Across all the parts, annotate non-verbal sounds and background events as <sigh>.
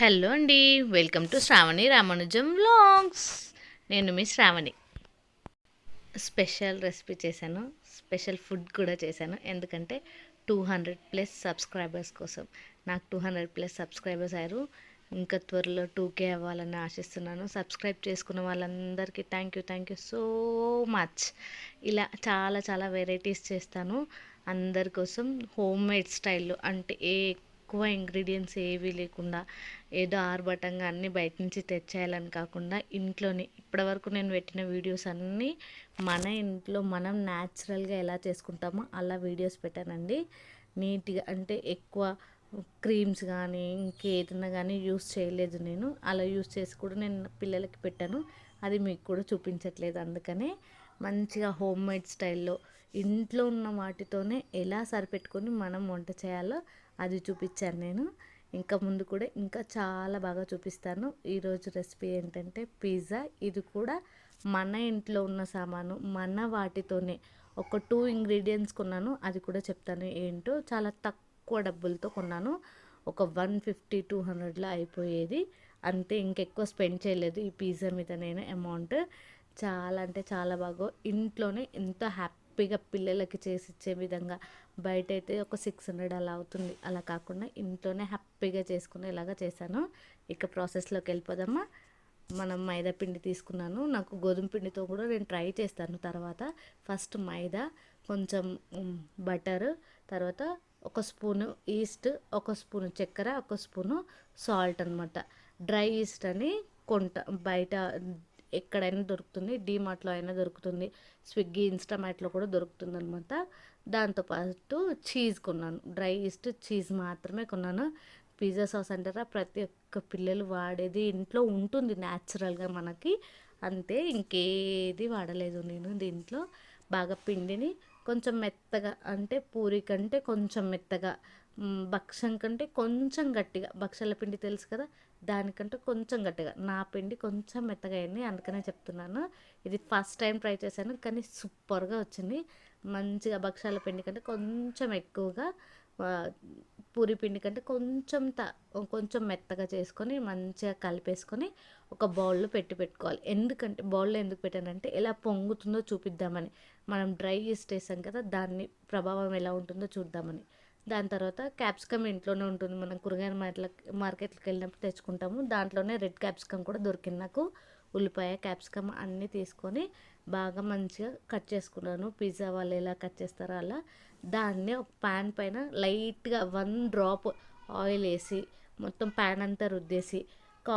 Hello అండి welcome to Shravani Ramanujam vlogs. నేను మీ శ్రావణి. స్పెషల్ రెసిపీ చేశాను స్పెషల్ ఫుడ్ కూడా చేశాను. ఎందుకంటే టూ హండ్రెడ్ ప్లస్ సబ్స్క్రైబర్స్ కోసం. నాకు టూ హండ్రెడ్ ప్లస్ సబ్స్క్రైబర్స్ అయ్యారు. ఇంకా త్వరలో టూకే అవ్వాలని ఆశిస్తున్నాను. సబ్స్క్రైబ్ చేసుకున్న వాళ్ళందరికీ thank you thank you so much ఇలా చాలా చాలా వెరైటీస్ చేస్తాను. అందరి కోసం హోమ్ మేడ్ స్టైల్లో అంటే ఏ ఎక్కువ ఇంగ్రీడియంట్స్ ఏవి లేకుండా ఏదో ఆర్భటంగా అన్నీ బయట నుంచి తెచ్చేయాలని కాకుండా ఇంట్లోనే ఇప్పటివరకు నేను పెట్టిన వీడియోస్ అన్నీ మన ఇంట్లో మనం న్యాచురల్గా ఎలా చేసుకుంటామో అలా వీడియోస్ పెట్టానండి. నీట్గా అంటే ఎక్కువ క్రీమ్స్ కానీ ఇంకేదైనా కానీ యూస్ చేయలేదు నేను. అలా యూస్ చేసి కూడా నేను పిల్లలకి పెట్టాను. అది మీకు కూడా చూపించట్లేదు అందుకనే మంచిగా హోమ్ మేడ్ స్టైల్లో ఇంట్లో ఉన్న వాటితోనే ఎలా సరిపెట్టుకొని మనం వంట చేయాలో అది చూపించాను నేను. ఇంకా ముందు కూడా ఇంకా చాలా బాగా చూపిస్తాను. ఈరోజు రెసిపీ ఏంటంటే పిజ్జా. ఇది కూడా మన ఇంట్లో ఉన్న సామాను మన వాటితోనే. ఒక టూ ఇంగ్రీడియంట్స్ కొన్నాను అది కూడా చెప్తాను ఏంటో. చాలా తక్కువ డబ్బులతో కొన్నాను. ఒక వన్ ఫిఫ్టీ టూ హండ్రెడ్లో అయిపోయేది. అంతే ఇంకెక్కువ స్పెండ్ చేయలేదు ఈ పిజ్జా మీద నేను అమౌంట్. చాలా అంటే చాలా బాగా. ఇంట్లోనే ఎంత హ్యాపీగా పిల్లలకి చేసి ఇచ్చే విధంగా బయట అయితే ఒక సిక్స్ హండ్రెడ్ అలా అవుతుంది. అలా కాకుండా ఇంట్లోనే హ్యాపీగా చేసుకునేలాగా చేశాను. ఇక ప్రాసెస్లోకి వెళ్ళిపోదామా? మనం మైదా పిండి తీసుకున్నాను. నాకు గోధుమ పిండితో కూడా నేను ట్రై చేస్తాను తర్వాత. ఫస్ట్ మైదా కొంచెం బటర్ తర్వాత ఒక స్పూను ఈస్ట్ ఒక స్పూను చక్కెర ఒక స్పూను సాల్ట్ అనమాట డ్రై ఈస్ట్ అని కొంట బయట ఎక్కడైనా దొరుకుతుంది డీమార్ట్లో అయినా దొరుకుతుంది స్విగ్గీ ఇన్స్టామార్ట్లో కూడా దొరుకుతుంది అనమాట దాంతోపాటు చీజ్ కొన్నాను. డ్రై ఈస్ట్ చీజ్ మాత్రమే కొన్నాను. పిజ్జా సాస్ అంటారా? ప్రతి ఒక్క పిల్లలు వాడేది ఇంట్లో ఉంటుంది న్యాచురల్గా మనకి. అంతే ఇంకేది వాడలేదు నేను దీంట్లో. బాగా పిండిని కొంచెం మెత్తగా అంటే పూరి కంటే కొంచెం మెత్తగా భక్షం కంటే కొంచెం గట్టిగా. భక్షాల పిండి తెలుసు కదా దానికంటే కొంచెం గట్టిగా. నా పిండి కొంచెం మెత్తగా అయింది అందుకనే చెప్తున్నాను. ఇది ఫస్ట్ టైం ట్రై చేశాను కానీ సూపర్గా వచ్చింది. మంచిగా భక్షాల పిండి కంటే కొంచెం ఎక్కువగా పూరి పిండి కంటే కొంచెం త కొంచెం మెత్తగా చేసుకొని మంచిగా కలిపేసుకొని ఒక బౌల్లో పెట్టి పెట్టుకోవాలి. ఎందుకంటే బౌల్లో ఎందుకు పెట్టానంటే ఎలా పొంగుతుందో చూపిద్దామని. మనం డ్రై ఈస్ట్ వేసాం కదా దాన్ని ప్రభావం ఎలా ఉంటుందో చూద్దామని. దాని తర్వాత క్యాప్సికమ్ ఇంట్లోనే ఉంటుంది. మనం కూరగాయల మార్కెట్ మార్కెట్కి వెళ్ళినప్పుడు తెచ్చుకుంటాము. దాంట్లోనే రెడ్ క్యాప్సికమ్ కూడా దొరికింది నాకు. ఉల్లిపాయ క్యాప్సికమ్ అన్నీ తీసుకొని బాగా మంచిగా కట్ చేసుకున్నాను. పిజ్జా వాళ్ళు ఎలా కట్ చేస్తారో అలా. దాన్ని ఒక ప్యాన్ పైన లైట్గా వన్ డ్రాప్ ఆయిల్ వేసి మొత్తం ప్యాన్ అంతా రుద్దేసి కా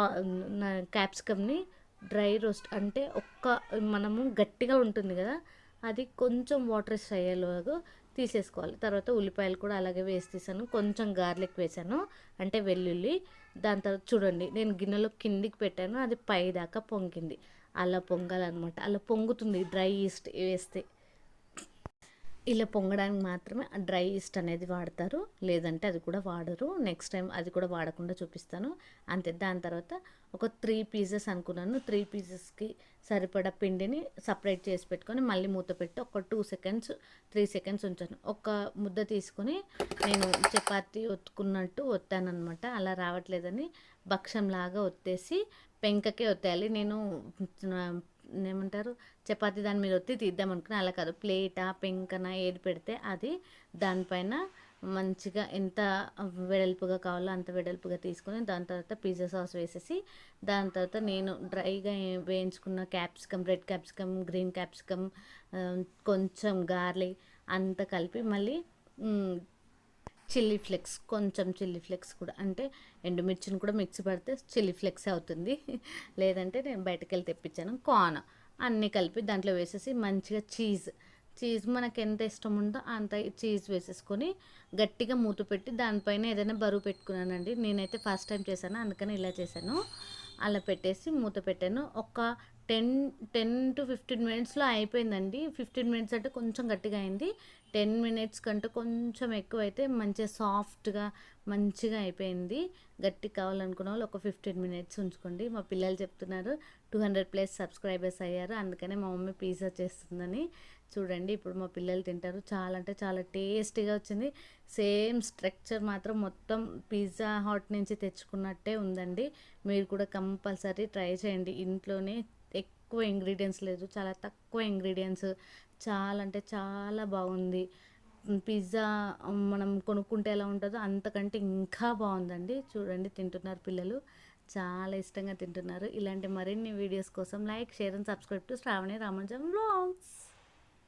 క్యాప్సికమ్ని డ్రై రోస్ట్ అంటే ఒక్క మనము గట్టిగా ఉంటుంది కదా అది కొంచెం వాటర్ అయ్యేలాగా తీసేసుకోవాలి. తర్వాత ఉల్లిపాయలు కూడా అలాగే వేసి తీసాను కొంచెం గార్లిక్ వేసాను. అంటే వెల్లుల్లి దాని తర్వాత చూడండి నేను గిన్నెలో కిందికి పెట్టాను. అది పై దాకా పొంగింది. అలా పొంగాలన్నమాట. అలా పొంగుతుంది డ్రై ఈస్ట్ వేస్తే. ఇలా పొంగడానికి మాత్రమే ఆ డ్రై ఈస్ట్ అనేది వాడతారు. లేదంటే అది కూడా వాడరు. నెక్స్ట్ టైం అది కూడా వాడకుండా చూపిస్తాను. అంతే. దాని తర్వాత ఒక త్రీ పీసెస్ అనుకున్నాను. త్రీ పీసెస్కి సరిపడా పిండిని సపరేట్ చేసి పెట్టుకొని మళ్ళీ మూత పెట్టి ఒక టూ సెకండ్స్ త్రీ సెకండ్స్ ఉంచాను. ఒక ముద్ద తీసుకొని నేను చపాతి ఒత్తుకున్నట్టు ఒత్తానమాట అలా రావట్లేదని భక్షంలాగా ఒత్తేసి పెంకకే ఒత్తేయాలి. నేను ఏమంటారు? చపాతి దాని మీద ఒత్తి తీద్దాం అనుకుని అలా కాదు. ప్లేటా పెంకన ఏది పెడితే అది దానిపైన మంచిగా ఎంత వెడల్పుగా కావాలో అంత వెడల్పుగా తీసుకొని దాని తర్వాత పిజ్జా సాస్ వేసేసి దాని తర్వాత నేను డ్రైగా వేయించుకున్న capsicum red capsicum green capsicum కొంచెం గార్లిక్ అంతా కలిపి మళ్ళీ చిల్లీ ఫ్లెక్స్ కొంచెం చిల్లీ ఫ్లెక్స్ కూడా. అంటే ఎండుమిర్చిని కూడా మిక్సీ పడితే చిల్లీ ఫ్లెక్స్ అవుతుంది. <laughs> లేదంటే నేను బయటకు వెళ్ళి తెప్పించాను. కార్న్ అన్నీ కలిపి దాంట్లో వేసేసి మంచిగా చీజ్ చీజ్ మనకు ఎంత ఇష్టం ఉందో అంత చీజ్ వేసేసుకొని గట్టిగా మూత పెట్టి దానిపైన ఏదైనా బరువు పెట్టుకున్నానండి. నేనైతే ఫస్ట్ టైం చేశాను అందుకని ఇలా చేశాను. అలా పెట్టేసి మూత పెట్టాను. ఒక టెన్ టెన్ టు ఫిఫ్టీన్ మినిట్స్లో అయిపోయిందండి. ఫిఫ్టీన్ మినిట్స్ అంటే కొంచెం గట్టిగా అయింది. టెన్ మినిట్స్ కంటే కొంచెం ఎక్కువ అయితే మంచిగా సాఫ్ట్గా మంచిగా అయిపోయింది. గట్టి కావాలనుకున్న వాళ్ళు ఒక ఫిఫ్టీన్ మినిట్స్ ఉంచుకోండి. మా పిల్లలు చెప్తున్నారు టూ హండ్రెడ్ ప్లస్ సబ్స్క్రైబర్స్ అయ్యారు. అందుకనే మా మమ్మీ పిజ్జా చేస్తుందని చూడండి. ఇప్పుడు మా పిల్లలు తింటారు. చాలా అంటే చాలా టేస్టీగా వచ్చింది. సేమ్ స్ట్రక్చర్ మాత్రం మొత్తం పిజ్జా హాట్ నుంచి తెచ్చుకున్నట్టే ఉందండి. మీరు కూడా కంపల్సరీ ట్రై చేయండి. ఇంట్లోనే ఎక్కువ ఇంగ్రీడియంట్స్ లేదు. చాలా తక్కువ ఇంగ్రీడియంట్స్ చాలా అంటే చాలా బాగుంది. పిజ్జా మనం కొనుక్కుంటే ఎలా ఉంటుందో అంతకంటే ఇంకా బాగుందండి. చూడండి తింటున్నారు పిల్లలు. చాలా ఇష్టంగా తింటున్నారు. ఇలాంటి మరిన్ని వీడియోస్ కోసం like share and subscribe to Shravani Ramanujam vlogs